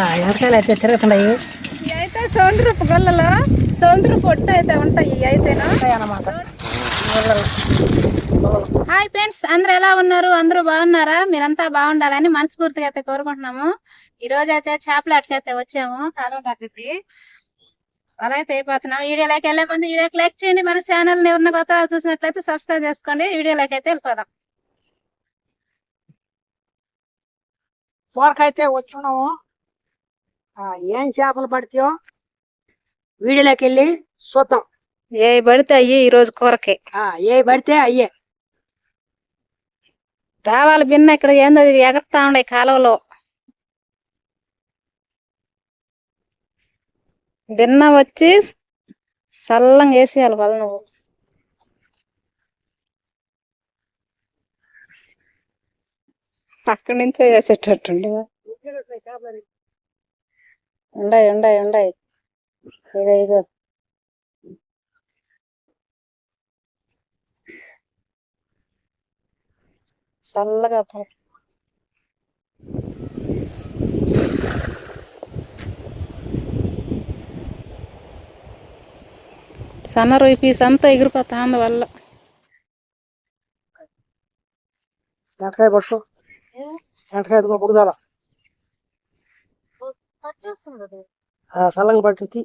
అయితే తిరుగుతున్నాయి ఇవి అయితే గొల్లలో అయితే ఉంటాయి ఇవి అయితేను. హాయ్ ఫ్రెండ్స్ అందరూ ఎలా ఉన్నారు? అందరూ బాగున్నారా? మీరంతా బాగుండాలని మనస్ఫూర్తిగా అయితే కోరుకుంటున్నాము. ఈ రోజు అయితే చేపల అటుకైతే వచ్చాము. కాలువ దగ్గరికి అలా అయితే అయిపోతున్నాం. వీడియోలోకి వెళ్ళే ముందు వీడియోకి లైక్ చేయండి. మన ఛానల్ని ఎవరిన కొత్త చూసినట్లయితే సబ్స్క్రైబ్ చేసుకోండి. వీడియోలోకి అయితే వెళ్ళిపోదాం. కూరకైతే వచ్చున్నాము. ఆ, ఏం చేపలు పడితాయో వీడియోలోకి వెళ్ళి చూద్దాం. ఏ పడితే అయ్యి ఈ రోజు కూరకి. ఆ, ఏ పడితే అయ్యే. రావాలి బిన్న ఇక్కడ ఏందో ఎగరుతా ఉండే కాలువలో. బిన్న వచ్చి సల్లంగా వేసేయాలి వాళ్ళు నువ్వు. అక్కడి నుంచే వేసేటట్టుండే. ఉండయి ఉండయి ఉండయి ఇగో ఇగో చల్లగా పో- సన్న రొయ్యి పీస్ అంతా ఎగిరిపోతా అందువల్ల ఎంటకాయ పట్టు ఎంటకాయ ఎదుగో బుగదాల సల్లంగా పట్టు తీ.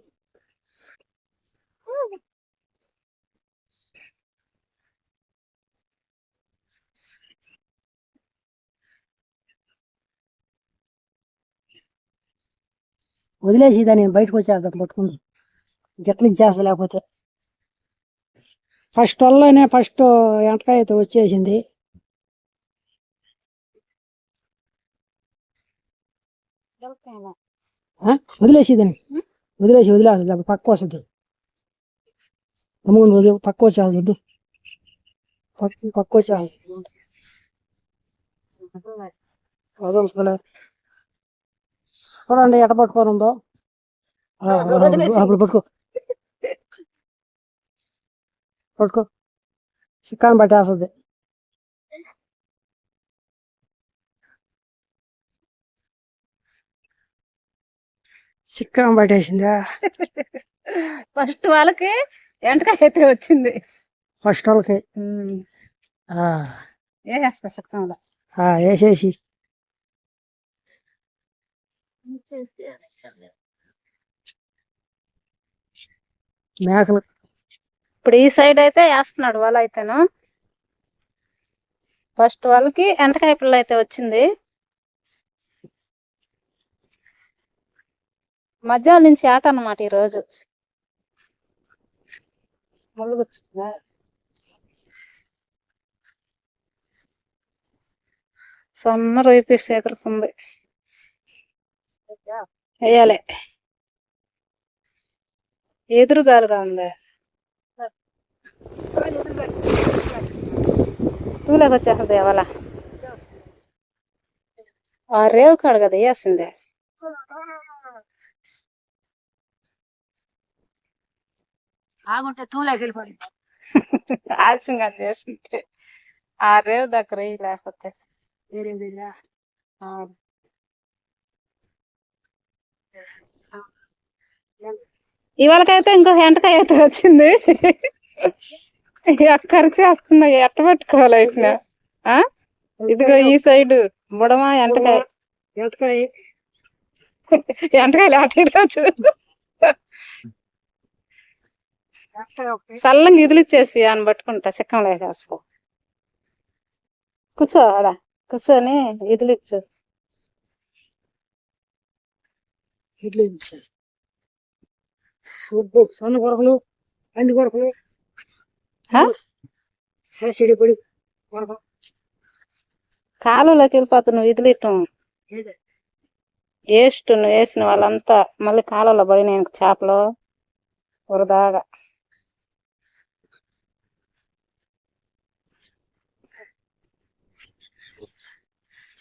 వదిలేసి దాన్ని బయటకు వచ్చేద్దాం పట్టుకుందాం. గట్ల ఇచ్చేస్తా లేకపోతే. ఫస్ట్ వల్లనే ఫస్ట్ ఎంటకాయ అయితే వచ్చేసింది. ఆ? వదిలేసి దాన్ని. వదిలేసి వదిలేసి దాన్ని పక్క వస్తుంది అమ్ముకుని వదిలే పక్క వచ్చేది దుడ్డు పక్క పక్క వదలుతుందిలే చూడండి ఎట పట్టుకొని ఉందో. అప్పుడు అప్పుడు పట్టుకో. పట్టుకో. చిక్కాన్ని పట్టేస్తుంది. చిక్కాన్ని పట్టేసిందా ఫస్ట్ వాళ్ళకి ఎంటకాయ అయితే వచ్చింది. ఫస్ట్ వాళ్ళకి? ఆ, వేసేస్తా సక్కంలో ఆ, వేసేసి మేకలు. ఇప్పుడు ఈ సైడ్ అయితే వేస్తున్నాడు వాళ్ళ అయితేను ఫస్ట్ వాళ్ళకి ఎంటకాయ పిల్ల అయితే వచ్చింది. మధ్యాహ్నం నుంచి ఆట అన్నమాట ఈరోజు ముళ్ళుగుచ్చుందా సన్న రొయ్యి పీస్ ఎగురుతుంది వేయాలి. ఎదురుగాలుగా ఉందా? తూలేకి వచ్చేస్తుంది ఎవల ఆ రేవు కాడు కదా వేసిందే ఆగుంటే తూలేకి వెళ్ళిపోయి ఆలస్యంగా చేస్తుంటే ఆ రేవు దగ్గర లేకపోతే. వేరే ఇవాళకైతే ఇంకో ఎంటకాయ అయితే వచ్చింది అక్కడికి చేస్తున్నాయి ఎట్ట పట్టుకోవాలి ఇట్లా ఆ? ఇదిగో ఈ సైడ్ బుడమా ఎంటకాయ ఎంటకాయ ఎంటకాయలు అటు ఈరోజు ఎంటకాయ ఒకటి చల్లంగా ఇదిలిచ్చేసి అని పట్టుకుంటా చిక్కం వేసేస్తా కూర్చో ఆడ కూర్చొని ఇదిలిచ్చు. సన్న కొరకలు అంది కొరకలు. కాలువలోకి నువ్వు ఇదిలిట్టం వేస్ట్ నువ్వు వేసిన వాళ్ళంతా మళ్ళీ కాలువలో పడినాయి చేపలు. వరదాగా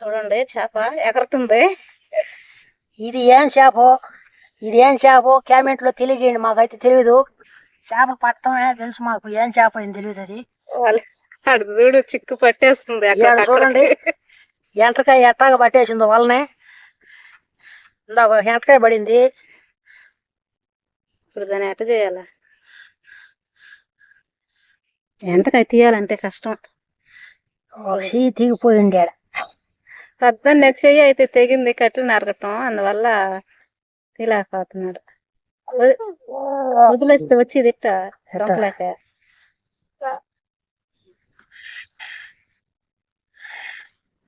చూడండి చేప ఎగరుతుంది. ఇది ఏం చేప? ఇది ఏం చేప? కామెంట్లో తెలియజేయండి. మాకైతే తెలియదు చేప పట్టడమే తెలుసు మాకు. ఏం చేప అని తెలియదు అది. చూడు చిక్కు పట్టేస్తుంది చూడండి. ఎంటకాయ ఎట్టాగా పట్టేసిందో వాళ్ళనే. ఇందాక ఎంటకాయ పడింది. ఇప్పుడు దాన్ని ఎట్ట చేయాలా? ఎంటకాయ తీయాలంటే కష్టం. తీగిపోయింది ఆడ. పెద్ద చెయ్యి అయితే తెగింది కట్లు నరకటం అందువల్ల తీలేకపోతున్నాడు. వదిలేస్తే వచ్చి తిట్ట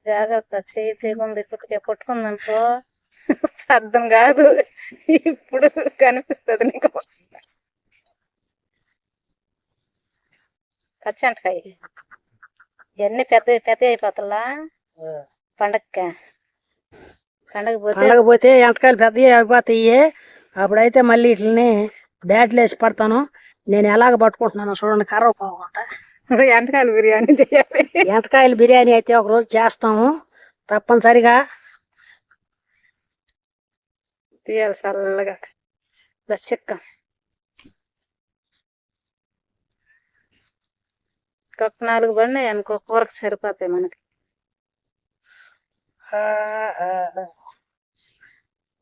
జాగ్రత్త చెయ్యి తెగుంది ఇప్పటికే పుట్టుకుందనుకో అర్థం కాదు ఇప్పుడు కనిపిస్తుంది నీకు. పచ్చంటకాయ. ఇవన్నీ పెద్ద పెద్ద అయిపోతలా? పండగక పండగ పోతే? పండగపోతే ఎంటకాయలు పెద్దవి అయిపోతాయి అప్పుడైతే మళ్ళీ ఇట్లని బ్యాట్లు వేసి పడతాను. నేను ఎలాగ పట్టుకుంటున్నాను చూడండి కర్ర పోకుండా. ఎంటకాయలు బిర్యానీ చేయాలి. ఎంటకాయలు బిర్యానీ అయితే ఒక రోజు చేస్తాము తప్పనిసరిగా. తీయాలి చల్లగా చిక్క. ఇంకొక నాలుగు పడినాయి అనుకో కూరకు సరిపోతాయి మనకి.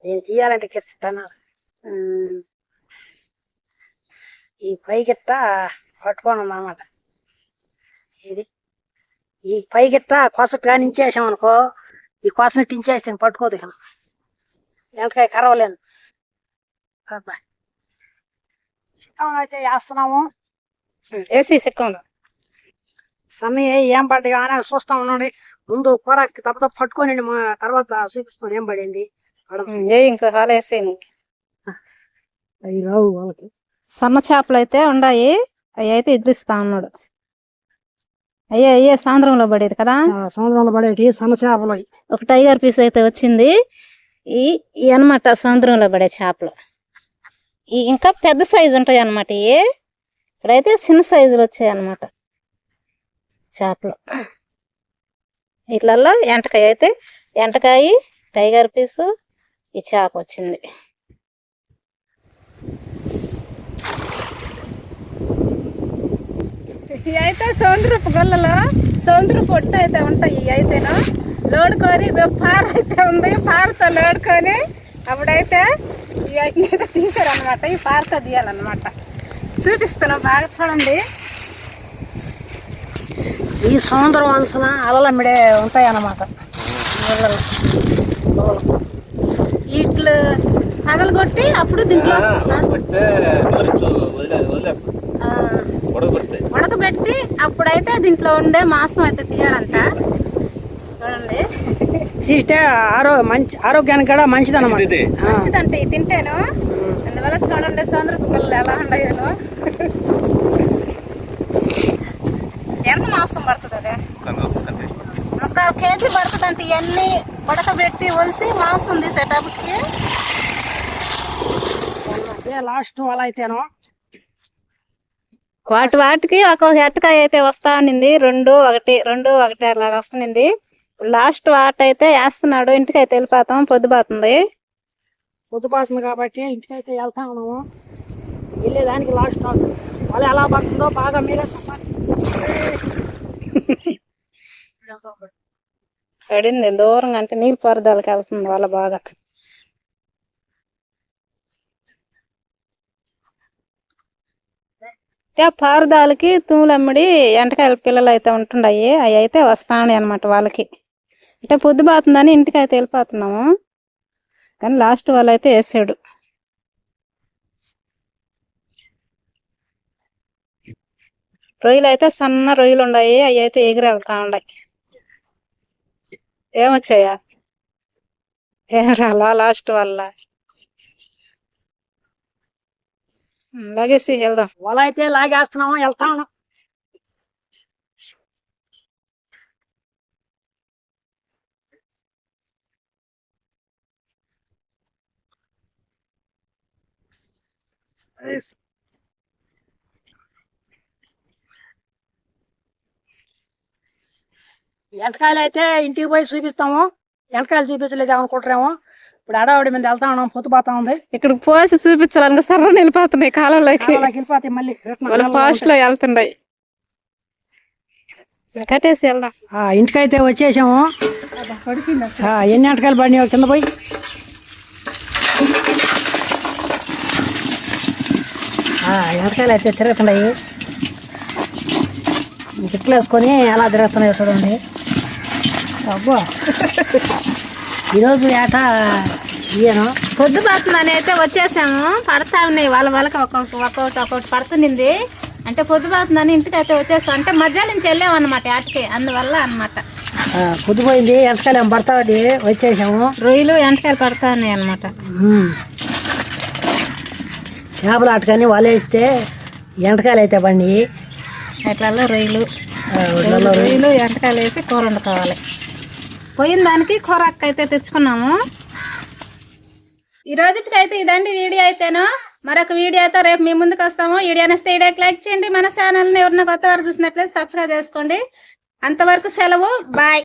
నేను తీయాలంటే కిస్తాను ఉమ్, ఈ పైకిట్ట పట్టుకొని ఉందన్నమాట ఇది. ఈ పైకిట్ట కొసట కానీ అనుకో ఈ కొసనట్టు ఇంచేస్తే పట్టుకోదు ఇక. ఎంటకాయ కరవలేదు. చిత్తం అయితే వేస్తున్నాము. వేసి సిక్కంలో సమయం ఏం పడ్డాయి అని చూస్తా ఉండండి. ముందు కూర తప్ప పట్టుకొని మా తర్వాత చూపిస్తాను ఏం పడింది. ఏ ఇంకో వేసి అవి రావు వాళ్ళకి. సన్న చేపలు అయితే ఉన్నాయి అవి అయితే ఎదిరిస్తా ఉన్నాడు అయ్యే అయ్యే సాయంత్రంలో పడేది కదా? సముద్రంలో పడేటి సన్న చేపలు. ఒక టైగర్ పీస్ అయితే వచ్చింది. ఈ ఈ అనమాట సముద్రంలో పడే చేపలు. ఈ ఇంకా పెద్ద సైజు ఉంటాయి అనమాట ఇవి ఇక్కడైతే చిన్న సైజులు వచ్చాయి అనమాట చేపలు ఇట్లల్లో ఎంటకాయ అయితే ఎంటకాయ టైగర్ పీసు ఈ చేప వచ్చింది. ఇవి అయితే సముద్రపు గొల్లలో సముద్రపు పొట్టు అయితే ఉంటాయి ఇవి అయితేను. లోడుకొని ఇదో పార అయితే ఉంది పారతో లోడుకొని అప్పుడైతే ఇవి మీద తీసారనమాట ఈ పారతో తీయాలన్నమాట. చూపిస్తున్నాం బాగా చూడండి. ఈ సముద్రం అంచున అలలమ్మిడే ఉంటాయి అన్నమాట ఇట్లు పగలగొట్టి అప్పుడు దీంట్లో ఉడకబెట్టి అప్పుడైతే దీంట్లో ఉండే మాంసం అయితే తీయాలంట. చూడండి. తీస్తే ఆరో మంచి ఆరోగ్యానికి కూడా మంచిది. అన్నమాట మంచిదంటే తింటేను. అందువల్ల చూడండి సముద్రపు పిల్లలు ఎలా ఉన్నాయో ఎంత మాంసం పడుతుంది అదే ఒక కేజీ పడుతుంది అంటే ఇవన్నీ ఉడకబెట్టి ఒలిసి మాంసం తీసేటప్పటికి లాస్ట్ అలా అయితేనో? వాటి వాటికి ఒక్కొక్క ఎట్టకాయ అయితే వస్తా ఉన్నింది రెండు ఒకటి రెండు ఒకటి అలా వస్తుంది లాస్ట్ వాట అయితే వేస్తున్నాడు. ఇంటికి అయితే వెళ్ళిపోతాం. పొద్దుపోతుంది. పొద్దుపాటుంది కాబట్టి ఇంటికి అయితే వెళ్తా ఉన్నాము వెళ్ళేదానికి లాస్ట్ వాళ్ళు ఎలా పడుతుందో బాగా మీరే పడింది దూరంగా అంటే నీళ్ళు పారుదలకి వెళ్తుంది వాళ్ళ బాగా. పారుదాలకి తూములమ్మడి ఎంటకాయల పిల్లలు అయితే ఉంటుండయి. అవి అయితే వస్తాయి అనమాట వాళ్ళకి. అంటే పొద్దుపోతుందని ఇంటికి అయితే వెళ్ళిపోతున్నాము. కానీ లాస్ట్ వాళ్ళు అయితే వేసాడు. రొయ్యలు అయితే సన్న రొయ్యలు ఉన్నాయి అవి అయితే ఎగిరి వెళ్తా ఉన్నాయి ఏమొచ్చాయా ఏం రాలా లాస్ట్ వల్ల లాగేసి వెళ్దాం. వల అయితే లాగేస్తున్నాము వెళ్తా. ఉన్నాం వెంటకాయలు అయితే ఇంటికి పోయి చూపిస్తాము. వెంటకాయలు చూపించలేదు అనుకుంటారేమో ఇప్పుడు అడవాడి మీద వెళ్తా ఉన్నాం పోతా ఉంది. ఇక్కడ పోసి చూపించాలని సర్ర నిలిపోతున్నాయి కాలంలోకి ఫాస్ట్లో వెళ్తున్నాయి. కట్టేసి వెళ్దాం. ఇంటికైతే వచ్చేసాము. ఎన్ని వెంటకాయలు పడినాయి కింద పోయి. వెంటకాయలు అయితే తిరుగుతున్నాయి. గిట్లు వేసుకొని ఎలా తిరుగుతున్నాయో చూడండి. అబ్బో. ఈరోజు ఏట ఇయ్యను. పొద్దు పడుతుందని అయితే వచ్చేసాము. పడతా ఉన్నాయి వాళ్ళ వాళ్ళకి ఒక్కొక్క ఒక్కొక్కటి ఒక్కొక్కటి పడుతునింది. అంటే పొద్దు పడుతుందని ఇంటికి అయితే వచ్చేసాం. అంటే మధ్యాహ్నం నుంచి వెళ్ళాం అనమాట ఆటకి అందువల్ల అనమాట పొద్దుపోయింది ఎండకాయలు ఏం పడతాది వచ్చేసాము. రొయ్యలు ఎంటకాయలు పడతా ఉన్నాయి అనమాట. చేపల ఆటకని వలేస్తే ఎండకాయలు అయితే బండి ఇట్లలో రొయ్యలు. రొయ్యలు ఎంటకాయలు వేసి కూర వండుకోవాలి. పోయిన దానికి కూర అయితే తెచ్చుకున్నాము. ఈ రోజుకి అయితే ఇదండి వీడియో అయితేనో. మరొక వీడియో అయితే రేపు మీ ముందుకు వస్తాము. వీడియో నచ్చితే వీడియోకి లైక్ చేయండి. మన ఛానల్ని ఎవరిన కొత్త వారు చూసినట్లయితే సబ్స్క్రైబ్ చేసుకోండి. అంతవరకు సెలవు. బాయ్.